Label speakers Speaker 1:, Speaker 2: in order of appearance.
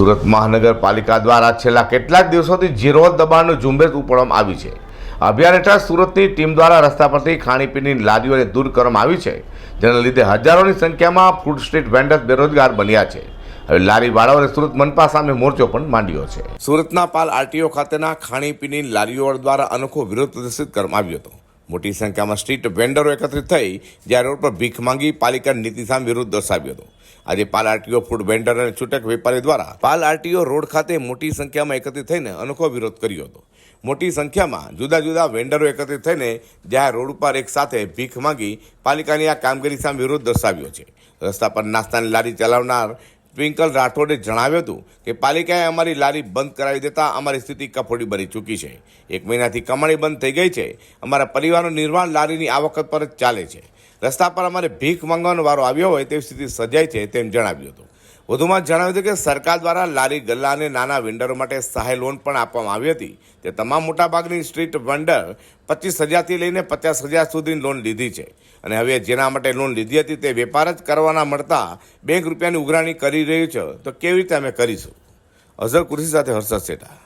Speaker 1: સુરત મહાનગરપાલિકા દ્વારા છેલ્લા કેટલાક દિવસોથી ઝીરો દબાણનું ઝુંબેશ ઉપાડવામાં આવી છે. અભિયાન હેઠળ સુરતની ટીમ દ્વારા રસ્તા પરથી ખાણીપીણીની લારીઓને દૂર કરવામાં આવી છે, જેના લીધે હજારોની સંખ્યામાં ફૂડ સ્ટ્રીટ વેન્ડર્સ બેરોજગાર બન્યા છે. હવે લારીવાળાઓએ સુરત મનપા સામે મોરચો પણ માંડ્યો છે. સુરતના પાલ આરટીઓ ખાતેના ખાણીપીણીની લારીઓ દ્વારા અનોખો વિરોધ પ્રદર્શિત કરવામાં આવ્યો હતો. મોટી સંખ્યામાં સ્ટ્રીટ વેન્ડરો એકત્રિત થઈ જ્યાં રોડ પર ભીખ માંગી પાલિકાની નીતિ સામે વિરોધ દર્શાવ્યો હતો. આજે પાલ આરટીઓ ફૂડ વેન્ડર અને છૂટક વેપારી દ્વારા પાલ આરટીઓ રોડ ખાતે મોટી સંખ્યામાં એકત્રિત થઈને અનોખો વિરોધ કર્યો હતો. મોટી સંખ્યામાં જુદા જુદા વેન્ડરો એકત્રિત થઈને જ્યાં રોડ ઉપર એક સાથે ભીખ માંગી પાલિકાની આ કામગીરી સામે વિરોધ દર્શાવ્યો છે. રસ્તા પર નાસ્તાની લારી ચલાવનાર ટ્વિંકલ રાઠોડે જણાવ્યું હતું કે પાલિકાએ અમારી લારી બંધ કરાવી દેતા અમારી સ્થિતિ કફોડી બની ચૂકી છે. એક મહિનાથી કમાણી બંધ થઈ ગઈ છે. અમારા પરિવારનું નિર્માણ લારીની આવક પર જ ચાલે છે. રસ્તા પર અમારે ભીખ માંગવાનો વારો આવ્યો હોય તેવી સ્થિતિ સર્જાઈ છે તેમ જણાવ્યું હતું. વધુમાં જણાવ્યું હતું કે સરકાર દ્વારા લારી ગલ્લા અને નાના વેન્ડરો માટે સહાય લોન પણ આપવામાં આવી હતી. તે તમામ મોટાભાગની સ્ટ્રીટ વેન્ડર પચીસ હજારથી લઈને પચાસ હજાર સુધીની લોન લીધી છે. અને હવે જેના માટે લોન લીધી હતી તે વેપાર જ કરવાના મળતા બેંક રૂપિયાની ઉઘરાણી કરી રહ્યું છે. તો કેવી રીતે અમે કરીશું? અઝર કૃષિ સાથે હર્ષદ શેઠા.